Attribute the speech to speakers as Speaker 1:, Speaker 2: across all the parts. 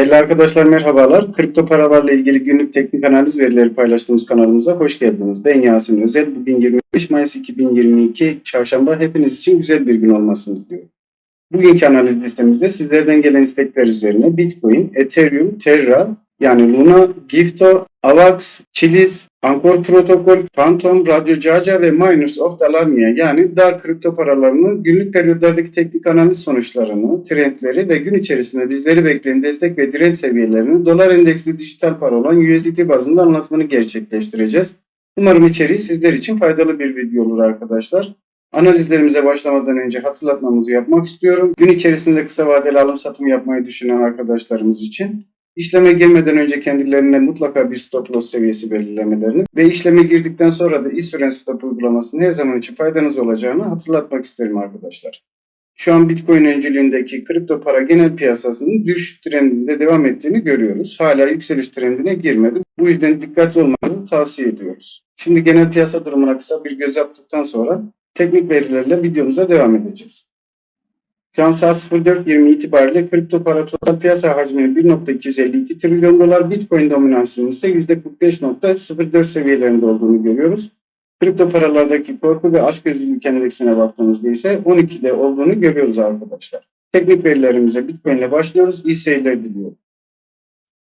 Speaker 1: Değerli arkadaşlar merhabalar. Kripto paralarla ilgili günlük teknik analiz verileri paylaştığımız kanalımıza hoş geldiniz. Ben Yasin Özel. Bugün 25 Mayıs 2022 Çarşamba. Hepiniz için güzel bir gün olmasını diliyorum. Bugünkü analiz listemizde sizlerden gelen istekler üzerine Bitcoin, Ethereum, Terra, yani Luna, Gifto, Avax, Chiliz, Anchor Protokol, Phantom, Radyo Caca ve Miners of Dalarmia yani dar kripto paralarının günlük periyotlardaki teknik analiz sonuçlarını, trendleri ve gün içerisinde bizleri bekleyen destek ve direnç seviyelerini dolar endeksli dijital para olan USDT bazında anlatımını gerçekleştireceğiz. Umarım içeriği sizler için faydalı bir video olur arkadaşlar. Analizlerimize başlamadan önce hatırlatmamızı yapmak istiyorum. Gün içerisinde kısa vadeli alım satım yapmayı düşünen arkadaşlarımız için İşleme girmeden önce kendilerine mutlaka bir stop loss seviyesi belirlemelerini ve işleme girdikten sonra da iş süren stop uygulamasının her zaman için faydanız olacağını hatırlatmak isterim arkadaşlar. Şu an Bitcoin öncülüğündeki kripto para genel piyasasının düşüş trendinde devam ettiğini görüyoruz. Hala yükseliş trendine girmedi. Bu yüzden dikkatli olmanızı tavsiye ediyoruz. Şimdi genel piyasa durumuna kısa bir göz attıktan sonra teknik verilerle videomuza devam edeceğiz. Şu an saat 04.20 itibariyle kripto para total piyasa hacminin 1.252 trilyon dolar, Bitcoin dominansının ise %45.04 seviyelerinde olduğunu görüyoruz. Kripto paralardaki korku ve açgözlülük endeksine baktığımızda ise 12'de olduğunu görüyoruz arkadaşlar. Teknik verilerimize Bitcoin ile başlıyoruz. İyi seyirler diliyorum.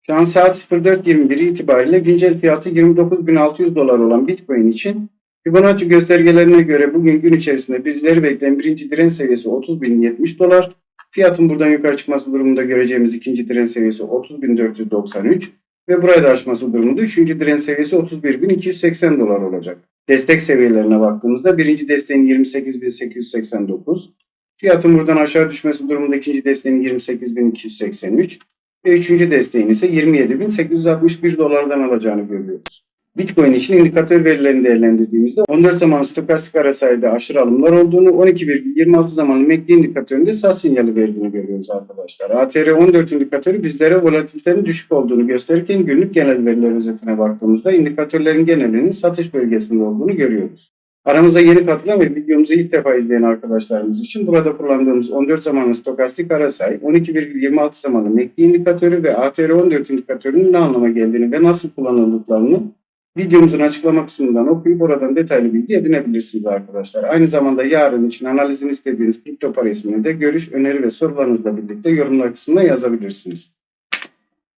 Speaker 1: Şu an saat 04.21 itibariyle güncel fiyatı 29.600 dolar olan Bitcoin için Fibonacci göstergelerine göre bugün gün içerisinde bizleri bekleyen birinci direnç seviyesi 30.070 dolar. Fiyatın buradan yukarı çıkması durumunda göreceğimiz ikinci direnç seviyesi 30.493 ve burayı da aşması durumunda üçüncü direnç seviyesi 31.280 dolar olacak. Destek seviyelerine baktığımızda birinci desteğin 28.889, fiyatın buradan aşağı düşmesi durumunda ikinci desteğin 28.283 ve üçüncü desteğin ise 27.861 dolardan alacağını görüyoruz. Bitcoin için indikatör verilerini değerlendirdiğimizde 14 zamanlı stokastik RSI'de aşırı alımlar olduğunu, 12,26 zamanlı MACD indikatöründe sat sinyali verdiğini görüyoruz arkadaşlar. ATR 14 indikatörü bizlere volatilitenin düşük olduğunu gösterirken günlük genel veriler özetine baktığımızda indikatörlerin genelinin satış bölgesinde olduğunu görüyoruz. Aramıza yeni katılan ve videomuzu ilk defa izleyen arkadaşlarımız için burada kullandığımız 14 zamanlı stokastik RSI, 12,26 zamanlı MACD indikatörü ve ATR 14 indikatörünün ne anlama geldiğini ve nasıl kullanıldıklarını Videomuzun açıklama kısmından okuyup oradan detaylı bilgi edinebilirsiniz arkadaşlar. Aynı zamanda yarın için analizini istediğiniz kripto para ismini de görüş, öneri ve sorularınızla birlikte yorumlar kısmına yazabilirsiniz.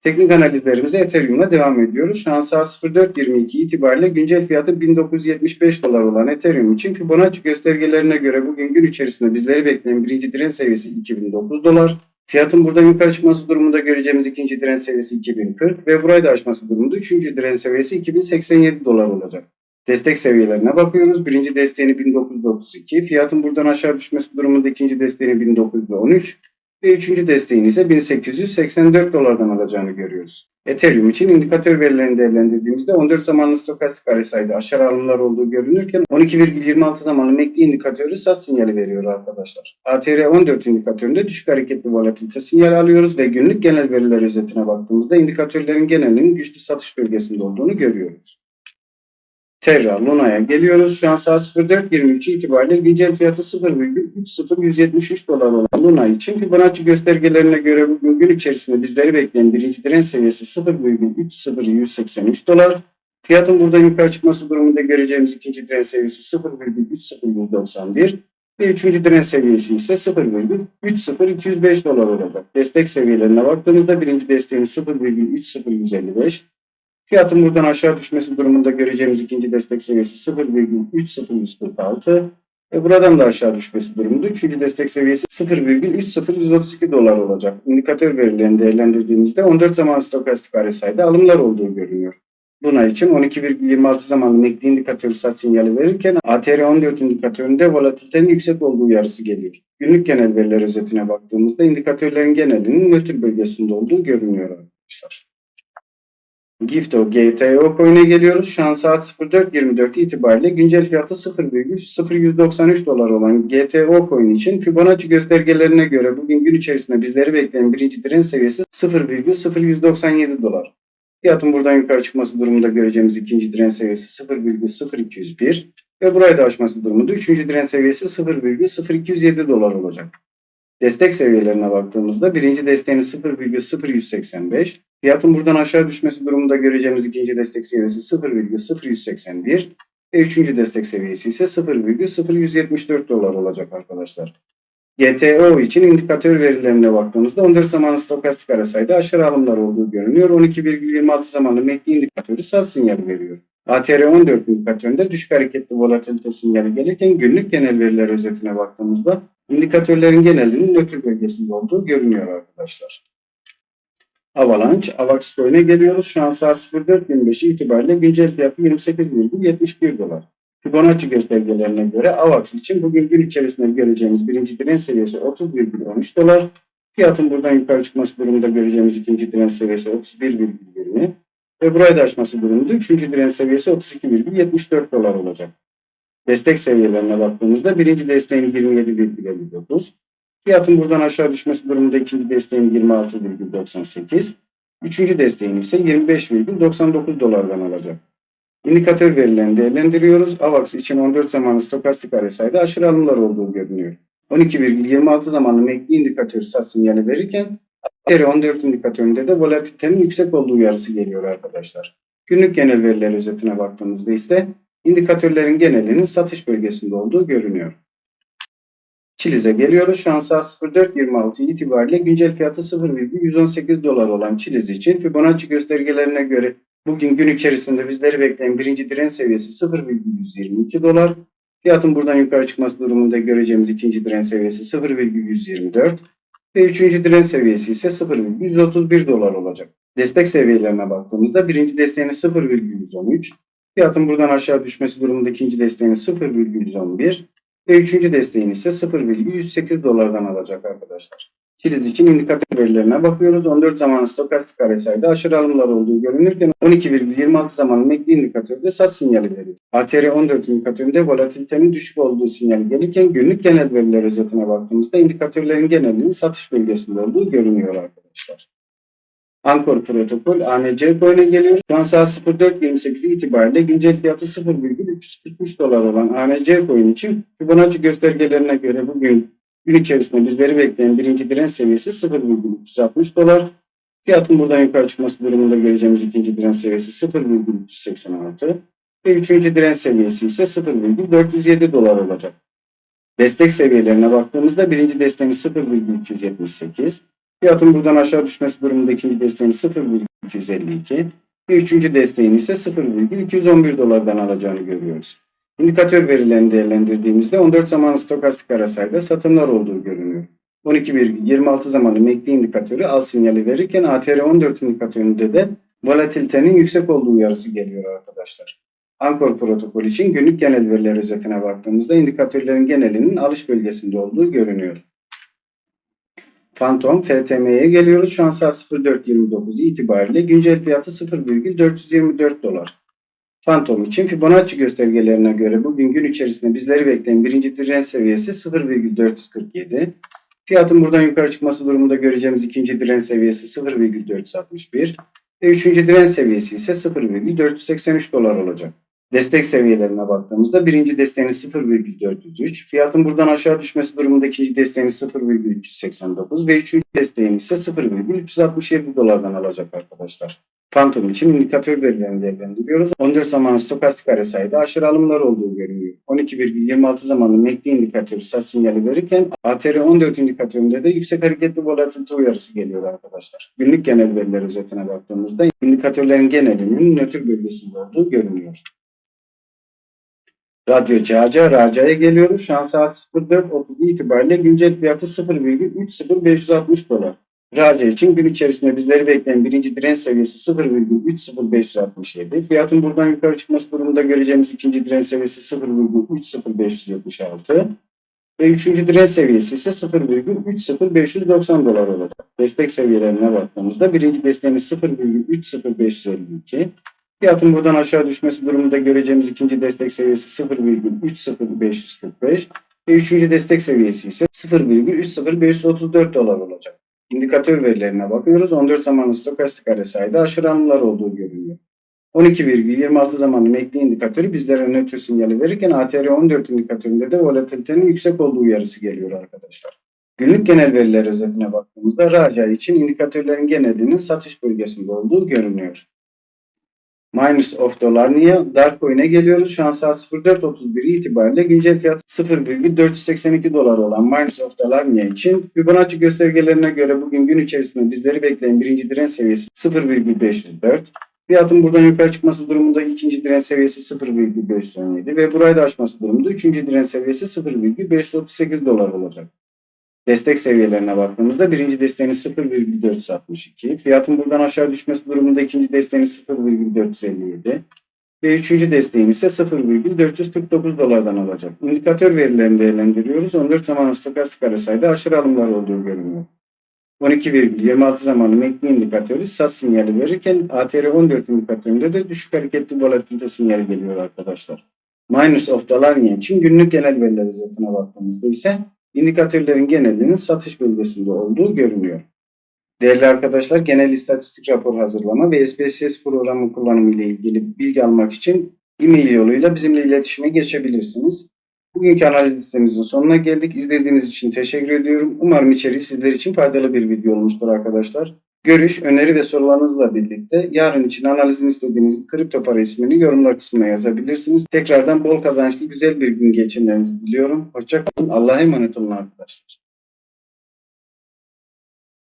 Speaker 1: Teknik analizlerimize Ethereum'la devam ediyoruz. Şu an saat 04.22 itibariyle güncel fiyatı 1975 dolar olan Ethereum için Fibonacci göstergelerine göre bugün gün içerisinde bizleri bekleyen birinci direnç seviyesi 2009 dolar. Fiyatın buradan yukarı çıkması durumunda göreceğimiz ikinci direnç seviyesi 2040 ve burayı da aşması durumunda üçüncü direnç seviyesi 2087 dolar olacak. Destek seviyelerine bakıyoruz. Birinci desteğini 1932, fiyatın buradan aşağı düşmesi durumunda ikinci desteğini 1913 ve üçüncü desteğini ise 1884 dolardan alacağını görüyoruz. Ethereum için indikatör verilerini değerlendirdiğimizde 14 zamanlı stokastik RSI'de aşağı alımlar olduğu görünürken 12,26 zamanlı MACD indikatörü sat sinyali veriyor arkadaşlar. ATR 14 indikatöründe düşük hareketli volatilite sinyali alıyoruz ve günlük genel veriler özetine baktığımızda indikatörlerin genelinin güçlü satış bölgesinde olduğunu görüyoruz. Terra, Luna'ya geliyoruz. Şu an saat 04.23 itibariyle güncel fiyatı 0,30173 dolar olan Luna için Fibonacci göstergelerine göre bugün gün içerisinde bizleri bekleyen birinci direnç seviyesi 0,30183 dolar. Fiyatın buradan yukarı çıkması durumunda göreceğimiz ikinci direnç seviyesi 0,30191 ve üçüncü direnç seviyesi ise 0,30205 dolar olacak. Destek seviyelerine baktığımızda birinci desteğin 0,30155, Fiyatın buradan aşağı düşmesi durumunda göreceğimiz ikinci destek seviyesi 0,30146 ve buradan da aşağı düşmesi durumunda üçüncü destek seviyesi 0,30132 dolar olacak. İndikatör verilerini değerlendirdiğimizde 14 zaman stokastik RSI'de alımlar olduğu görünüyor. Luna için 12,26 zamanlı MACD indikatörü sat sinyali verirken ATR 14 indikatöründe volatilitenin yüksek olduğu uyarısı geliyor. Günlük genel veriler özetine baktığımızda indikatörlerin genelinin nötr bölgesinde olduğu görünüyor arkadaşlar. Gifto GTO coin'e geliyoruz. Şu an saat 04.24 itibariyle güncel fiyatı 0,0193 dolar olan GTO coin için Fibonacci göstergelerine göre bugün gün içerisinde bizleri bekleyen birinci direnç seviyesi 0,0197 dolar. Fiyatın buradan yukarı çıkması durumunda göreceğimiz ikinci direnç seviyesi 0,0201 ve burayı da aşması durumunda üçüncü direnç seviyesi 0,0207 dolar olacak. Destek seviyelerine baktığımızda birinci desteğini 0,0185, fiyatın buradan aşağı düşmesi durumunda göreceğimiz ikinci destek seviyesi 0,0181 ve üçüncü destek seviyesi ise 0,0174 dolar olacak arkadaşlar. GTO için indikatör verilerine baktığımızda 14 zamanlı stokastik arasaydı aşırı alımlar olduğu görünüyor. 12,26 zamanlı MACD indikatörü sat sinyali veriyor. ATR14 indikatöründe düşük hareketli volatilite sinyali gelirken günlük genel veriler özetine baktığımızda indikatörlerin genelinin nötr bölgesinde olduğu görünüyor arkadaşlar. Avalanche, Avax Coin'e geliyoruz. Şu an saat 04.25 itibariyle güncel fiyatı 28,71 dolar. Fibonacci göstergelerine göre AVAX için bugün gün içerisinde göreceğimiz birinci direnç seviyesi 30,13 dolar. Fiyatın buradan yukarı çıkması durumunda göreceğimiz ikinci direnç seviyesi 31,20 ve burayı da aşması durumunda üçüncü direnç seviyesi 32,74 dolar olacak. Destek seviyelerine baktığımızda birinci desteğin 27,59, fiyatın buradan aşağı düşmesi durumunda ikinci desteğin 26,98, üçüncü desteğin ise 25,99 dolardan alacak. İndikatör verilerini değerlendiriyoruz. AVAX için 14 zamanlı stokastik RSI'de aşırı alımlar olduğu görünüyor. 12,26 zamanlı MACD indikatörü sat sinyali verirken ATR14 indikatöründe de volatilitenin yüksek olduğu uyarısı geliyor arkadaşlar. Günlük genel veriler özetine baktığımızda ise indikatörlerin genelinin satış bölgesinde olduğu görünüyor. Çiliz'e geliyoruz. Şu an saat 04.26 itibariyle güncel fiyatı 0,118 dolar olan Çiliz için Fibonacci göstergelerine göre Bugün gün içerisinde bizleri bekleyen birinci direnç seviyesi 0,122 dolar. Fiyatın buradan yukarı çıkması durumunda göreceğimiz ikinci direnç seviyesi 0,124 ve üçüncü direnç seviyesi ise 0,131 dolar olacak. Destek seviyelerine baktığımızda birinci desteğini 0,113, fiyatın buradan aşağı düşmesi durumunda ikinci desteğini 0,111 ve üçüncü desteğini ise 0,108 dolardan alacak arkadaşlar. Kiliz için indikatör verilerine bakıyoruz. 14 zamanlı stokastik RSI'de aşırı alımlar olduğu görünürken 12,26 zamanlı MACD indikatörde sat sinyali veriyor. ATR14 indikatöründe volatilitenin düşük olduğu sinyali gelirken günlük genel veriler özetine baktığımızda indikatörlerin genelinin satış bölgesinde olduğu görünüyor arkadaşlar. Ankor protokol ANC coin'e geliyor. Şu an saat 04.28 itibariyle güncel fiyatı 0,343 dolar olan ANC coin için Fibonacci göstergelerine göre bugün Gün içerisinde bizleri bekleyen birinci direnç seviyesi 0,360 dolar. Fiyatın buradan yukarı çıkması durumunda göreceğimiz ikinci direnç seviyesi 0,386 ve üçüncü direnç seviyesi ise 0,407 dolar olacak. Destek seviyelerine baktığımızda birinci desteğini 0,278, fiyatın buradan aşağı düşmesi durumunda ikinci desteğini 0,252 ve üçüncü desteğini ise 0,211 dolardan alacağını görüyoruz. İndikatör verilerini değerlendirdiğimizde 14 zamanlı stokastik arasayda satımlar olduğu görünüyor. 12,26 zamanlı MACD indikatörü al sinyali verirken ATR14 indikatöründe de volatilitenin yüksek olduğu uyarısı geliyor arkadaşlar. Ankor protokol için günlük genel veriler özetine baktığımızda indikatörlerin genelinin alış bölgesinde olduğu görünüyor. Phantom FTM'ye geliyoruz. Şu an saat 04.29 itibariyle güncel fiyatı 0,424 dolar. Phantom için Fibonacci göstergelerine göre bugün gün içerisinde bizleri bekleyen birinci direnç seviyesi 0,447. Fiyatın buradan yukarı çıkması durumunda göreceğimiz ikinci direnç seviyesi 0,461 ve üçüncü direnç seviyesi ise 0,483 dolar olacak. Destek seviyelerine baktığımızda birinci desteğini 0,403, fiyatın buradan aşağı düşmesi durumunda ikinci desteğini 0,389 ve üçüncü desteğini ise 0,367 dolardan alacak arkadaşlar. Phantom için indikatör verilerini değerlendiriyoruz. 14 zamanlı stokastik RSI'de aşırı alımlar olduğu görünüyor. 12,26 zamanlı MACD indikatörü sat sinyali verirken ATR14 indikatöründe de yüksek hareketli volatilite uyarısı geliyor arkadaşlar. Günlük genel veriler özetine baktığımızda indikatörlerin genelinin nötr bölgesinde olduğu görünüyor. Radyo Caca, Raca'ya geliyoruz. Şu an saat 04.30 itibariyle güncel fiyatı 0,30560 dolar. Raca için gün içerisinde bizleri bekleyen birinci direnç seviyesi 0,30567. Fiyatın buradan yukarı çıkması durumunda göreceğimiz ikinci direnç seviyesi 0,30576. Ve üçüncü direnç seviyesi ise 0,30590 dolar olacak. Destek seviyelerine baktığımızda birinci desteğimiz 0,30552. Fiyatın buradan aşağı düşmesi durumunda göreceğimiz ikinci destek seviyesi 0,30545 ve üçüncü destek seviyesi ise 0,30534 dolar olacak. İndikatör verilerine bakıyoruz. 14 zamanlı stokastik RSI'de aşırı alımlar olduğu görünüyor. 12,26 zamanlı MACD indikatörü bizlere nötr sinyali verirken ATR14 indikatöründe de volatilitenin yüksek olduğu uyarısı geliyor arkadaşlar. Günlük genel veriler özetine baktığımızda Raja için indikatörlerin genelinin satış bölgesinde olduğu görünüyor. Minus of Dolarni'ye Darkcoin'e geliyoruz. Şu an saat 04.31 itibariyle güncel fiyat 0,482 dolar olan Minus of Dolarni'ye için Fibonacci göstergelerine göre bugün gün içerisinde bizleri bekleyen birinci direnç seviyesi 0,504. Fiyatın buradan yukarı çıkması durumunda ikinci direnç seviyesi 0,517 ve burayı da aşması durumunda üçüncü direnç seviyesi 0,538 dolar olacak. Destek seviyelerine baktığımızda birinci desteğiniz 0,462. Fiyatın buradan aşağı düşmesi durumunda ikinci desteğiniz 0,457. Ve üçüncü desteğin ise 0,449 dolardan olacak. İndikatör verilerini değerlendiriyoruz. 14 zamanlı stokastik arasayda aşırı alımlar olduğu görünüyor. 12,26 zamanlı MACD indikatörü sat sinyali verirken ATR 14 indikatöründe de düşük hareketli volatilite sinyali geliyor arkadaşlar. Minus of dolar için günlük genel veriler özetine baktığımızda ise indikatörlerin genelinin satış bölgesinde olduğu görünüyor. Değerli arkadaşlar, genel istatistik rapor hazırlama ve SPSS programı kullanımı ile ilgili bilgi almak için e-mail yoluyla bizimle iletişime geçebilirsiniz. Bugünkü analiz listemizin sonuna geldik. İzlediğiniz için teşekkür ediyorum. Umarım içeriği sizler için faydalı bir video olmuştur arkadaşlar. Görüş, öneri ve sorularınızla birlikte yarın için analizini istediğiniz kripto para ismini yorumlar kısmına yazabilirsiniz. Tekrardan bol kazançlı güzel bir gün geçirmenizi diliyorum. Hoşçakalın. Allah'a emanet olun arkadaşlar.